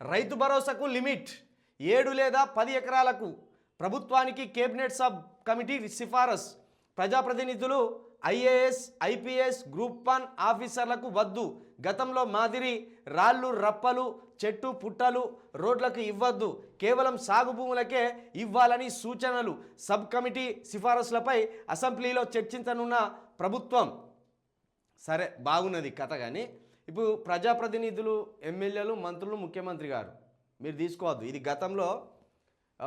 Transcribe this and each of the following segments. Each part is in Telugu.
రైతు భరోసాకు లిమిట్ ఏడు లేదా పది ఎకరాలకు ప్రభుత్వానికి కేబినెట్ సబ్ కమిటీ సిఫారసు. ప్రజాప్రతినిధులు ఐఏఎస్ ఐపీఎస్ గ్రూప్ వన్ ఆఫీసర్లకు వద్దు. గతంలో మాదిరి రాళ్ళు రప్పలు చెట్టు పుట్టలు రోడ్లకు ఇవ్వద్దు. కేవలం సాగు భూములకే ఇవ్వాలని సూచనలు సబ్ కమిటీ సిఫారసులపై అసెంబ్లీలో చర్చించనున్న ప్రభుత్వం. సరే బాగున్నది కథ కానీ ఇప్పుడు ప్రజాప్రతినిధులు ఎమ్మెల్యేలు మంత్రులు ముఖ్యమంత్రి గారు మీరు తీసుకోవద్దు. ఇది గతంలో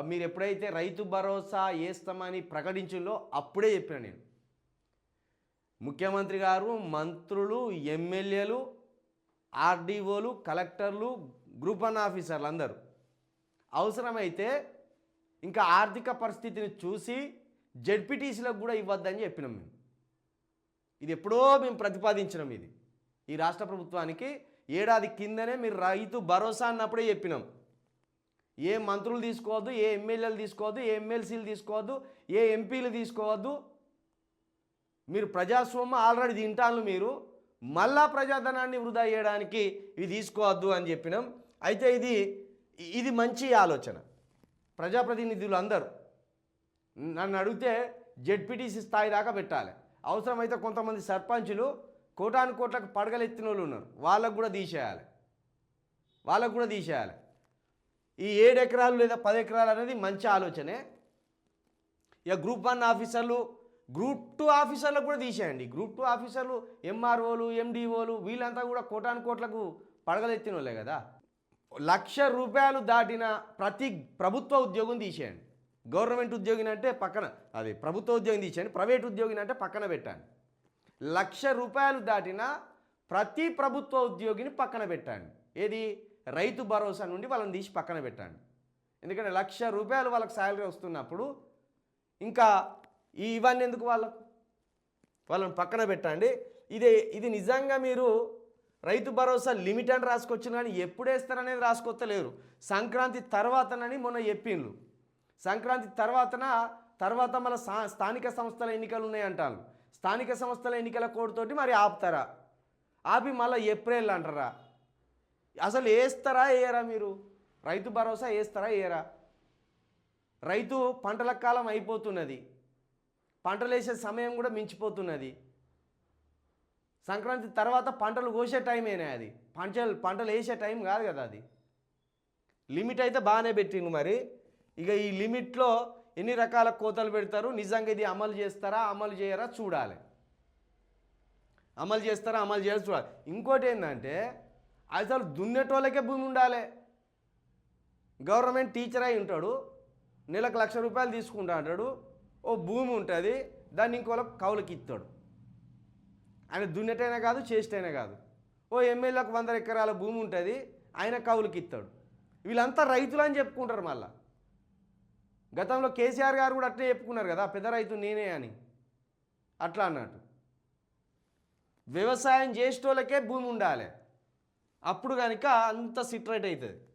మీరు ఎప్పుడైతే రైతు భరోసా వేస్తామని ప్రకటించిందో అప్పుడే చెప్పిన నేను. ముఖ్యమంత్రి గారు మంత్రులు ఎమ్మెల్యేలు ఆర్డీఓలు కలెక్టర్లు గ్రూప్ వన్ ఆఫీసర్లు అందరూ అవసరమైతే ఇంకా ఆర్థిక పరిస్థితిని చూసి జడ్పీటీసీలకు కూడా ఇవ్వద్దని చెప్పినాం మేము. ఇది ఎప్పుడో మేము ప్రతిపాదించినాం ఇది. ఈ రాష్ట్ర ప్రభుత్వానికి ఏడాది కిందనే మీరు రైతు భరోసా అన్నప్పుడే చెప్పినాం. ఏ మంత్రులు తీసుకోవద్దు ఏ ఎమ్మెల్యేలు తీసుకోవద్దు ఏ ఎమ్మెల్సీలు తీసుకోవద్దు ఏ ఎంపీలు తీసుకోవద్దు. మీరు ప్రజాస్వామ్యం ఆల్రెడీ తింటాను మీరు. మళ్ళా ప్రజాధనాన్ని వృధా చేయడానికి ఇది తీసుకోవద్దు అని చెప్పినాం. అయితే ఇది ఇది మంచి ఆలోచన. ప్రజాప్రతినిధులు అందరూ నన్ను అడిగితే జెడ్పీటీసీ స్థాయి దాకా పెట్టాలి. అవసరమైతే కొంతమంది సర్పంచులు కోటాను కోట్లకు పడగలు ఎత్తిన వాళ్ళు ఉన్నారు. వాళ్ళకు కూడా తీసేయాలి. వాళ్ళకు కూడా తీసేయాలి. ఈ ఏడు ఎకరాలు లేదా పది ఎకరాలు అనేది మంచి ఆలోచనే. ఇక గ్రూప్ వన్ ఆఫీసర్లు గ్రూప్ టూ ఆఫీసర్లకు కూడా తీసేయండి. గ్రూప్ టూ ఆఫీసర్లు ఎంఆర్ఓలు ఎండిఓలు వీళ్ళంతా కూడా కోటాను కోట్లకు పడగలెత్తిన వాళ్ళే కదా. లక్ష రూపాయలు దాటిన ప్రతి ప్రభుత్వ ఉద్యోగం తీసేయండి. గవర్నమెంట్ ఉద్యోగిని అంటే పక్కన అది ప్రభుత్వ ఉద్యోగం తీసేయండి. ప్రైవేట్ ఉద్యోగిని అంటే పక్కన పెట్టండి. లక్ష రూపాయలు దాటిన ప్రతి ప్రభుత్వ ఉద్యోగిని పక్కన పెట్టండి. ఏది? రైతు భరోసా నుండి వాళ్ళని తీసి పక్కన పెట్టండి. ఎందుకంటే లక్ష రూపాయలు వాళ్ళకి శాలరీ వస్తున్నప్పుడు ఇంకా ఈ ఇవన్నీ ఎందుకు వాళ్ళకు? వాళ్ళని పక్కన పెట్టండి. ఇది ఇది నిజంగా మీరు రైతు భరోసా లిమిట్ అని రాసుకొచ్చిన కానీ ఎప్పుడు వేస్తారనేది రాసుకొత్తలేరు. సంక్రాంతి తర్వాతనని మొన్న చెప్పిండ్రు. సంక్రాంతి తర్వాతన తర్వాత మన స్థానిక సంస్థల ఎన్నికలు ఉన్నాయంటారు. స్థానిక సంస్థల ఎన్నికల కోడ్తోటి మరి ఆపుతారా? ఆపి మళ్ళీ ఏప్రిల్ అంటారా? అసలు వేస్తారా వేయరా మీరు? రైతు భరోసా వేస్తారా వేయరా రైతు పంటల కాలం అయిపోతున్నది. పంటలు వేసే సమయం కూడా మించిపోతున్నది. సంక్రాంతి తర్వాత పంటలు కోసే టైమేనా అది? పంటలు పంటలు వేసే టైం కాదు కదా అది. లిమిట్ అయితే బాగానే పెట్టిండు మరి. ఇక ఈ లిమిట్లో ఎన్ని రకాల కోతలు పెడతారు? నిజంగా ఇది అమలు చేస్తారా? అమలు చేయరా? చూడాలి. అమలు చేస్తారా? అమలు చేయరా? చూడాలి. ఇంకోటి ఏంటంటే అసలు దున్నేటోళ్ళకే భూమి ఉండాలి. గవర్నమెంట్ టీచర్ అయి ఉంటాడు. నెలకు లక్ష రూపాయలు తీసుకుంటా అంటాడు. ఓ భూమి ఉంటుంది. దాన్ని ఇంకోళ్ళకి కౌలకి ఇస్తాడు. ఆయన దున్నటైనా కాదు చేసేటైనా కాదు. ఓ ఎమ్మెల్యేలకు వంద ఎకరాల భూమి ఉంటుంది. ఆయన కౌలుకి ఇస్తాడు. వీళ్ళంతా రైతులు అని చెప్పుకుంటారు మళ్ళీ. గతంలో కేసీఆర్ గారు కూడా అట్లే చెప్పుకున్నారు కదా పెద్ద రైతు నేనే అని. అట్లా అన్నట్టు. వ్యవసాయం చేసేటోళ్ళకే భూమి ఉండాలి. అప్పుడు కనుక అంత సిట్రేట్ అవుతుంది